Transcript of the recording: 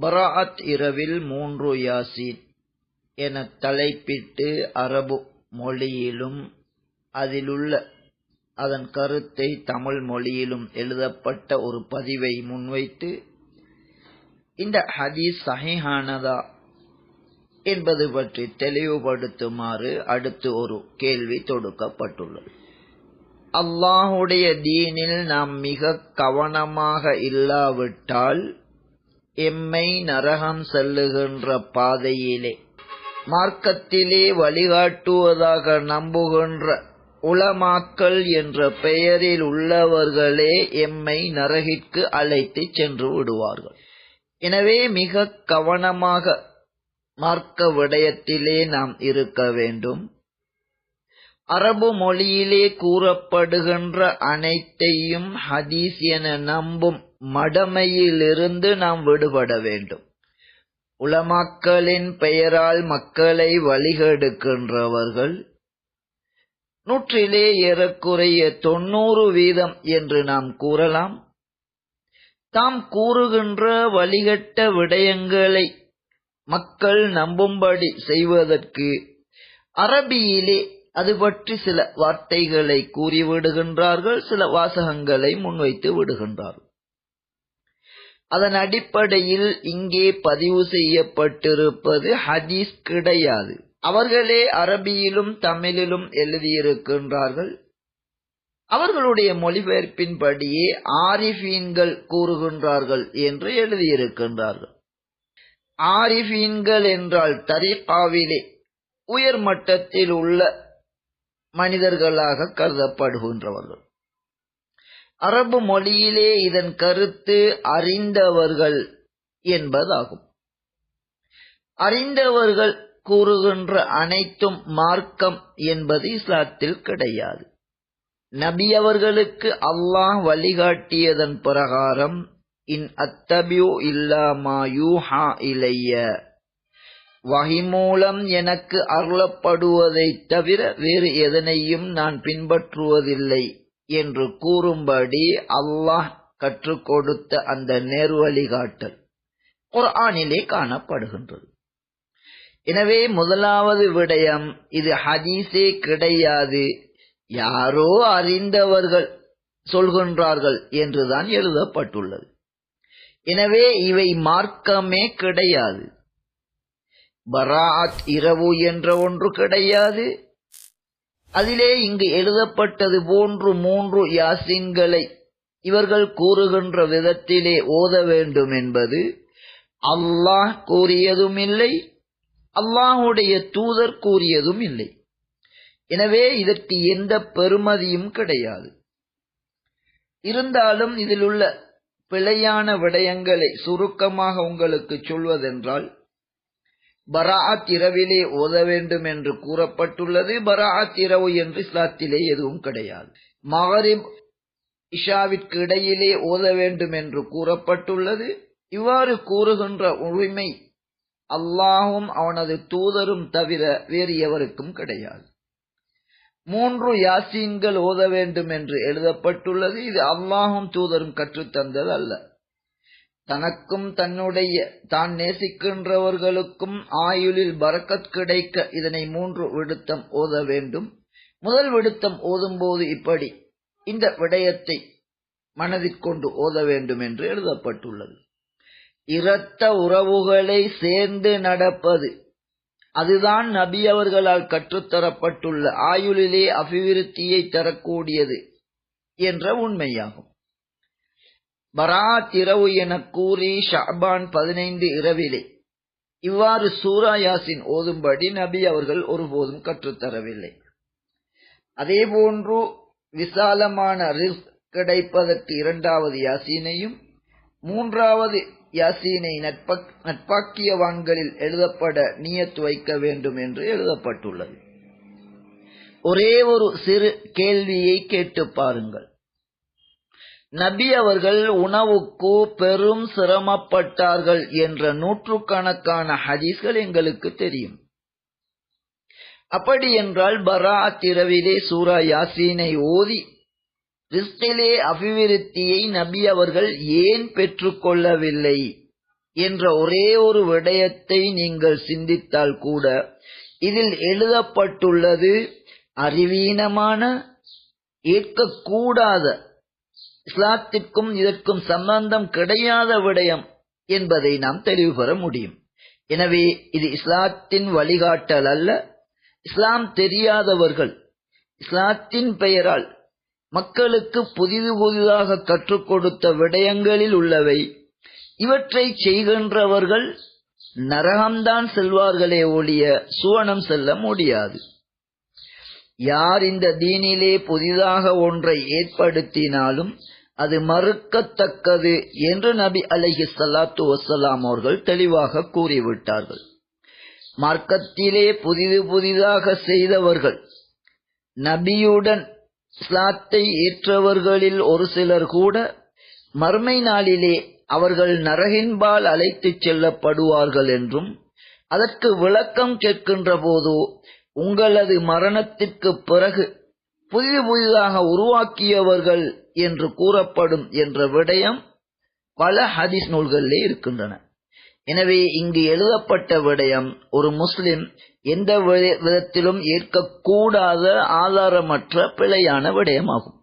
பராஅத் இரவில் மூன்று யாசீன் என தலைப்பிட்டு அரபு மொழியிலும் அதிலுள்ள அதன் கருத்தை தமிழ் மொழியிலும் எழுதப்பட்ட ஒரு பதிவை முன்வைத்து இந்த ஹதீஸ் சஹிஹானதா என்பது பற்றி தெளிவுபடுத்துமாறு அடுத்து ஒரு கேள்வி தொடுக்கப்பட்டுள்ளது. அல்லாஹுடைய தீனில் நாம் மிக கவனமாக இல்லாவிட்டால் எம்மை நரகம் செல்லுகின்ற பாதையிலே மார்க்கத்திலே வழிகாட்டுவதாக நம்புகின்ற உளமாக்கல் என்ற பெயரில் உள்ளவர்களே எம்மை நரகிற்கு அழைத்து சென்று விடுவார்கள். எனவே மிக கவனமாக மார்க்க விடயத்திலே நாம் இருக்க வேண்டும். அரபு மொழியிலே கூறப்படுகின்ற அனைத்தையும் ஹதீஸ் என நம்பும் மடமையிலிருந்து நாம் விடுபட வேண்டும். உலமாக்களின் பெயரால் மக்களை வழிகெடுக்கின்றவர்கள் நூற்றிலே ஏறக்குறைய தொன்னூறு வீதம் என்று நாம் கூறலாம். தாம் கூறுகின்ற வழிகட்ட விடயங்களை மக்கள் நம்பும்படி செய்வதற்கு அரபியிலே அது பற்றி சில வார்த்தைகளை கூறிவிடுகின்றார்கள் சில வாசகங்களை முன்வைத்து விடுகின்றார்கள். அதன் அடிப்படையில் இங்கே பதிவு செய்யப்பட்டிருப்பது ஹதீஸ் கிடையாது. அவர்களே அரபியிலும் தமிழிலும் எழுதியிருக்கின்றார்கள். அவர்களுடைய மொழிபெயர்ப்பின்படியே ஆரிஃபீன்கள் கூறுகின்றார்கள் என்று எழுதியிருக்கின்றார்கள். ஆரிஃபீன்கள் என்றால் தரிகாவிலே உயர் மட்டத்தில் உள்ள மனிதர்களாக கருதப்படுகின்றவர்கள். அரபு மொழியிலே இதன் கருத்து அறிந்தவர்கள் என்பதாகும். அறிந்தவர்கள் கூறுகின்ற அனைத்தும் மார்க்கம் என்பது இஸ்லாத்தில் கிடையாது. நபி அவர்களுக்கு அல்லாஹ் வழிகாட்டியதன் பிரகாரம் இன் அத்தபியோ இல்லாமா யூஹா இலைய வகை மூலம் எனக்கு அருளப்படுவதைத் தவிர வேறு எதனையும் நான் பின்பற்றுவதில்லை என்று கூறும்படி அல்லாஹ் கற்றுக் கொடுத்த அந்த நேர்வழிகாட்டல் குர்ஆனிலே காணப்படுகின்றது. எனவே முதலாவது விடயம் இது ஹதீஸே கிடையாது. யாரோ அறிந்தவர்கள் சொல்கின்றார்கள் என்றுதான் எழுதப்பட்டுள்ளது. எனவே இவை மார்க்கமே கிடையாது. பராத் இரவு என்ற ஒன்று கிடையாது. அதிலே இங்கு எழுதப்பட்டது போன்று மூன்று யாசின்களை இவர்கள் கூறுகின்ற விதத்திலே ஓத வேண்டும் என்பது அல்லாஹ் கூறியதும் இல்லை அல்லாஹுடைய தூதர் கூறியதும் இல்லை எனவே இதற்கு எந்த பெருமதியும் கிடையாது. இருந்தாலும் இதில் உள்ள பிழையான விடயங்களை சுருக்கமாக உங்களுக்கு சொல்வதென்றால் பராத் இரவிலே ஓத வேண்டும் என்று கூறப்பட்டுள்ளது. பராத் இரவு என்று இஸ்லாத்திலே எதுவும் கிடையாது. மகரிப் இஷாவிற்கு இடையிலே ஓத வேண்டும் என்று கூறப்பட்டுள்ளது. இவ்வாறு கூறுகின்ற உரிமை அல்லாஹும் அவனது தூதரும் தவிர வேறு எவருக்கும் கிடையாது. மூன்று யாசீன்கள் ஓத வேண்டும் என்று எழுதப்பட்டுள்ளது. இது அல்லாஹும் தூதரும் கற்றுத்தந்தது அல்ல. தனக்கும் தன்னுடைய தான் நேசிக்கின்றவர்களுக்கும் ஆயுளில் பறக்கத் கிடைக்க இதனை மூன்று விடுத்தம் ஓத வேண்டும். முதல் விடுத்தம் ஓதும்போது இப்படி இந்த விடயத்தை மனதிற்கொண்டு ஓத வேண்டும் என்று எழுதப்பட்டுள்ளது. இரத்த உறவுகளை சேர்ந்து நடப்பது அதுதான் நபி அவர்களால் கற்றுத்தரப்பட்டுள்ள ஆயுளிலே அபிவிருத்தியை தரக்கூடியது என்ற உண்மையாகும். பராத் இரவு என கூறி ஷாபான் பதினைந்து இரவிலே. இவ்வாறு சூரா யாசின் ஓதும்படி நபி அவர்கள் ஒருபோதும் கற்றுத்தரவில்லை. அதேபோன்று விசாலமான ரிஸ்க் கிடைப்பதற்கு இரண்டாவது யாசீனையும் மூன்றாவது யாசீனை நட்பாக்கியவான்களில் எழுதப்பட நியத்து வைக்க வேண்டும் என்று எழுதப்பட்டுள்ளது. ஒரே ஒரு சிறு கேள்வியை கேட்டு பாருங்கள். நபி அவர்கள் உணவுக்கு பெரும் சிரமப்பட்டார்கள் என்ற நூற்றுக்கணக்கான ஹதீஸ்கள் எங்களுக்கு தெரியும். அப்படி என்றால் பராத் இரவிலே சூரா யாசீனை ஓதி ரிஸ்கிலே அபிவிருத்தியை நபி அவர்கள் ஏன் பெற்றுக்கொள்ளவில்லை என்ற ஒரே ஒரு விடயத்தை நீங்கள் சிந்தித்தால் கூட இதில் எழுதப்பட்டுள்ளது அறிவீனமான ஏற்கக்கூடாத இஸ்லாத்திற்கும் இதற்கும் சம்பந்தம் கிடையாத விடயம் என்பதை நாம் தெளிவு பெற முடியும். எனவே இது இஸ்லாத்தின் வழிகாட்டல் அல்ல. இஸ்லாம் தெரியாதவர்கள் இஸ்லாத்தின் பெயரால் மக்களுக்கு புதிது புதிதாக கற்றுக் கொடுத்த விடயங்களில் உள்ளவை இவற்றை செய்கின்றவர்கள் நரகம்தான் செல்வார்களே ஒழிய சுவனம் செல்ல முடியாது. யார் இந்த தீனிலே புதிதாக ஒன்றை ஏற்படுத்தினாலும் அது மறுக்கத்தக்கது என்று நபி அலஹி சல்லாத்து வசலாம் அவர்கள் தெளிவாக கூறிவிட்டார்கள். மார்க்கத்திலே புதிது புதிதாக செய்தவர்கள் நபியுடன் இஸ்லாத்தை ஏற்றவர்களில் ஒரு சிலர் கூட மர்மை நாளிலே அவர்கள் நரகின்பால் அழைத்துச் செல்லப்படுவார்கள் என்றும் அதற்கு விளக்கம் கேட்கின்ற போதோ உங்களது மரணத்திற்கு பிறகு புதிய புதிதாக உருவாக்கியவர்கள் என்று கூறப்படும் என்ற விடயம் பல ஹதீஸ் நூல்களிலே இருக்கின்றன. எனவே இங்கு எழுதப்பட்ட விடயம் ஒரு முஸ்லிம் எந்த விதத்திலும் ஏற்கக்கூடாத ஆதாரமற்ற பிழையான விடயமாகும்.